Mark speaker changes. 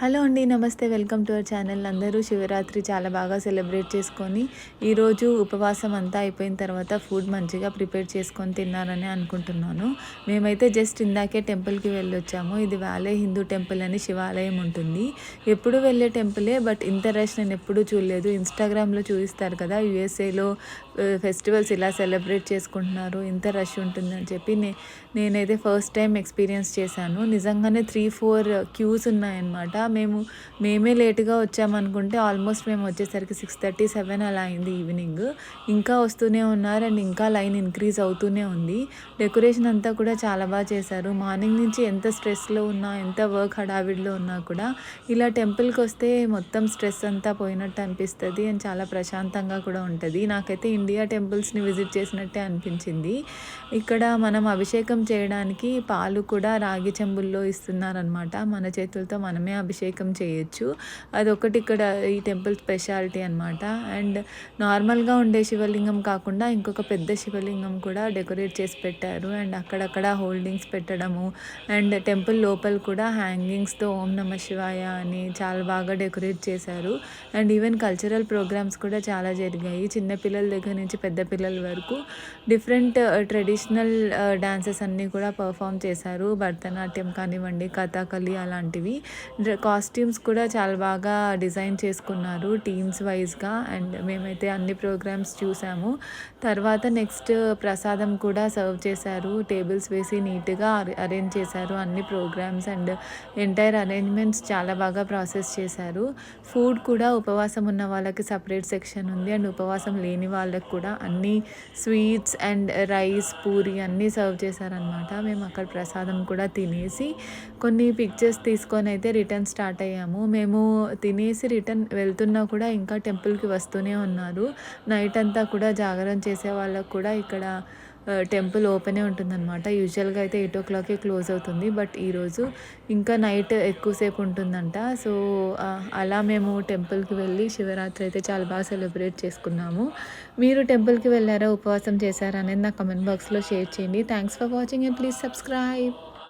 Speaker 1: Hello అండి నమస్తే. Welcome to our channel. అందరూ శివరాత్రి చాలా బాగా సెలబ్రేట్ చేసుకొని ఈరోజు ఉపవాసం అంతా అయిపోయిన తర్వాత ఫుడ్ మంచిగా ప్రిపేర్ చేసుకొని తిన్నారని అనుకుంటున్నాను. మేమైతే జస్ట్ ఇందాకే టెంపుల్కి వెళ్ళొచ్చాము. ఇది వ్యాలే హిందూ టెంపుల్ అని శివాలయం ఉంటుంది. ఎప్పుడు వెళ్ళే టెంపులే బట్ ఇంత రష్ నేను ఎప్పుడూ చూడలేదు. ఇన్స్టాగ్రామ్లో చూపిస్తారు కదా యూఎస్ఏలో ఫెస్టివల్స్ ఇలా సెలబ్రేట్ చేసుకుంటున్నారు. ఇంత రష్ ఉంటుందని చెప్పి నే నేనైతే ఫస్ట్ టైం ఎక్స్పీరియన్స్ చేశాను. నిజంగానే త్రీ ఫోర్ క్యూస్ ఉన్నాయన్నమాట. మేము మేమే లేటుగా వచ్చామనుకుంటే ఆల్మోస్ట్ మేము వచ్చేసరికి సిక్స్ థర్టీ సెవెన్ అలా అయింది ఈవినింగ్. ఇంకా వస్తూనే ఉన్నారు అండ్ ఇంకా లైన్ ఇంక్రీజ్ అవుతూనే ఉంది. డెకరేషన్ అంతా కూడా చాలా బాగా చేశారు. మార్నింగ్ నుంచి ఎంత స్ట్రెస్లో ఉన్నా ఎంత వర్క్ హడావిడిలో ఉన్నా కూడా ఇలా టెంపుల్కి వస్తే మొత్తం స్ట్రెస్ అంతా పోయినట్టు అనిపిస్తుంది అండ్ చాలా ప్రశాంతంగా కూడా ఉంటుంది. నాకైతే ఇండియా టెంపుల్స్ని విజిట్ చేసినట్టే అనిపించింది. ఇక్కడ మనం అభిషేకం చేయడానికి పాలు కూడా రాగి చెంబుల్లో ఇస్తున్నారనమాట మన చేతులతో మనమే అభిషేకం చేయొచ్చు. అదొకటి ఇక్కడ ఈ టెంపుల్ స్పెషాలిటీ అనమాట అండ్ నార్మల్గా ఉండే శివలింగం కాకుండా ఇంకొక పెద్ద శివలింగం కూడా డెకరేట్ చేసి పెట్టారు. అండ్ అక్కడక్కడ హోల్డింగ్స్ పెట్టడము అండ్ టెంపుల్ లోపల కూడా హ్యాంగింగ్స్తో ఓం నమ శివాయ అని చాలా బాగా డెకరేట్ చేశారు. అండ్ ఈవెన్ కల్చరల్ ప్రోగ్రామ్స్ కూడా చాలా జరిగాయి. చిన్నపిల్లల దగ్గర నుంచి పెద్ద పిల్లల వరకు డిఫరెంట్ ట్రెడిషనల్ డ్యాన్సెస్ అన్నీ కూడా పర్ఫామ్ చేశారు. భరతనాట్యం కానివ్వండి కథాకళి అలాంటివి. కాస్ట్యూమ్స్ కూడా చాలా బాగా డిజైన్ చేసుకున్నారు టీమ్స్ వైజ్గా. అండ్ మేమైతే అన్ని ప్రోగ్రామ్స్ చూసాము. తర్వాత నెక్స్ట్ ప్రసాదం కూడా సర్వ్ చేశారు. టేబుల్స్ వేసి నీట్గా అరేంజ్ చేశారు అన్ని ప్రోగ్రామ్స్. అండ్ ఎంటైర్ అరేంజ్మెంట్స్ చాలా బాగా ప్రాసెస్ చేశారు. ఫుడ్ కూడా ఉపవాసం ఉన్న వాళ్ళకి సపరేట్ సెక్షన్ ఉంది. అండ్ ఉపవాసం లేని వాళ్ళకి కూడా అన్ని స్వీట్స్ అండ్ రైస్ పూరి అన్నీ సర్వ్ చేశారనమాట మేము అక్కడ ప్రసాదం కూడా తినేసి కొన్ని పిక్చర్స్ తీసుకొని అయితే రిటర్న్ స్టార్ట్ అయ్యాము. మేము తినేసి రిటర్న్ వెళ్తున్నా కూడా ఇంకా టెంపుల్కి వస్తూనే ఉన్నారు. నైట్ అంతా కూడా జాగరణ చేసే వాళ్ళకు కూడా ఇక్కడ టెంపుల్ ఓపెనే ఉంటుందన్నమాట. యూజువల్గా అయితే ఎయిట్ ఓ క్లాక్కి క్లోజ్ అవుతుంది. బట్ ఈరోజు ఇంకా నైట్ ఎక్కువసేపు ఉంటుందంట. సో అలా మేము టెంపుల్కి వెళ్ళి శివరాత్రి అయితే చాలా బాగా సెలబ్రేట్ చేసుకున్నాము. మీరు టెంపుల్కి వెళ్ళారా? ఉపవాసం చేశారా? అనేది నా కమెంట్ బాక్స్లో షేర్ చేయండి. Thanks for watching and please subscribe.